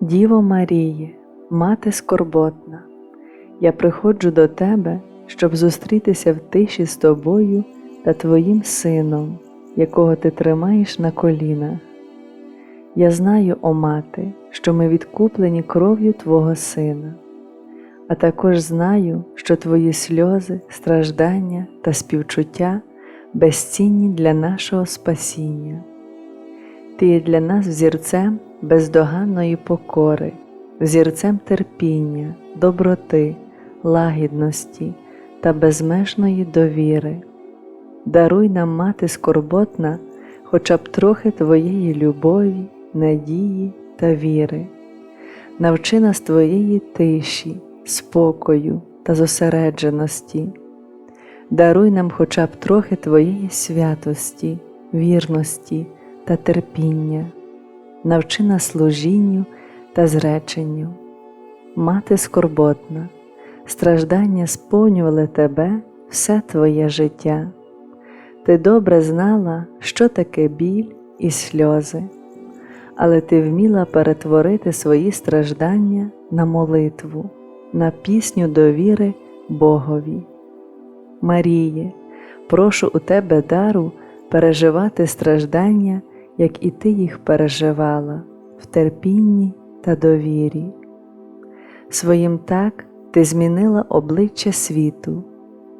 Діво Маріє, мати скорботна, я приходжу до тебе, щоб зустрітися в тиші з тобою та твоїм сином, якого ти тримаєш на колінах. Я знаю, о мати, що ми відкуплені кров'ю Твого Сина, а також знаю, що Твої сльози, страждання та співчуття безцінні для нашого спасіння. Ти є для нас взірцем бездоганної покори, взірцем терпіння, доброти, лагідності та безмежної довіри. Даруй нам, мати скорботна, хоча б трохи Твоєї любові, надії та віри. Навчи нас Твоєї тиші, спокою та зосередженості. Даруй нам хоча б трохи Твоєї святості, вірності та терпіння, навчи нас служінню та зреченню. Мати скорботна, страждання сповнювали тебе все твоє життя. Ти добре знала, що таке біль і сльози, але ти вміла перетворити свої страждання на молитву, на пісню довіри Богові. Маріє, прошу у тебе дару переживати страждання, як і ти їх переживала в терпінні та довірі. Своїм так ти змінила обличчя світу,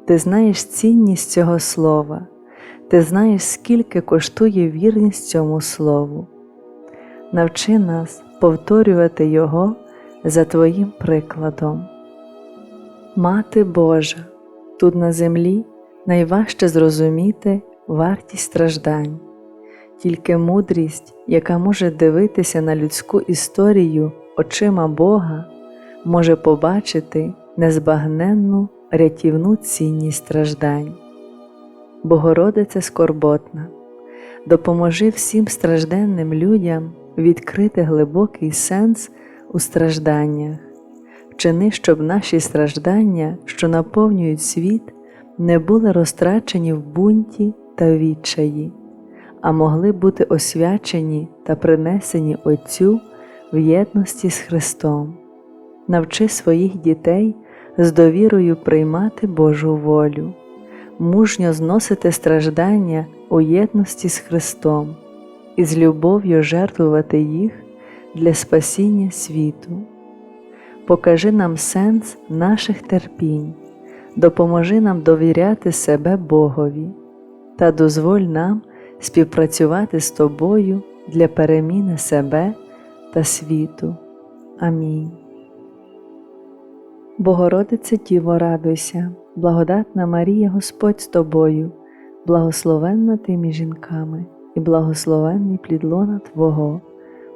ти знаєш цінність цього слова, ти знаєш, скільки коштує вірність цьому слову. Навчи нас повторювати Його за Твоїм прикладом. Мати Божа, тут на землі найважче зрозуміти вартість страждань, тільки мудрість, яка може дивитися на людську історію очима Бога, може побачити незбагненну рятівну цінність страждань. Богородиця скорботна, допоможи всім стражденним людям відкрити глибокий сенс у стражданнях, вчини, щоб наші страждання, що наповнюють світ, не були розтрачені в бунті та відчаї, а могли бути освячені та принесені Отцю в єдності з Христом. Навчи своїх дітей з довірою приймати Божу волю, мужньо зносити страждання у єдності з Христом і з любов'ю жертвувати їх для спасіння світу. Покажи нам сенс наших терпінь, допоможи нам довіряти себе Богові та дозволь нам співпрацювати з Тобою для переміни себе та світу. Амінь. Богородице Діво, радуйся, благодатна Марія Господь з тобою, благословенна ти між жінками, і благословенний плід лона Твого,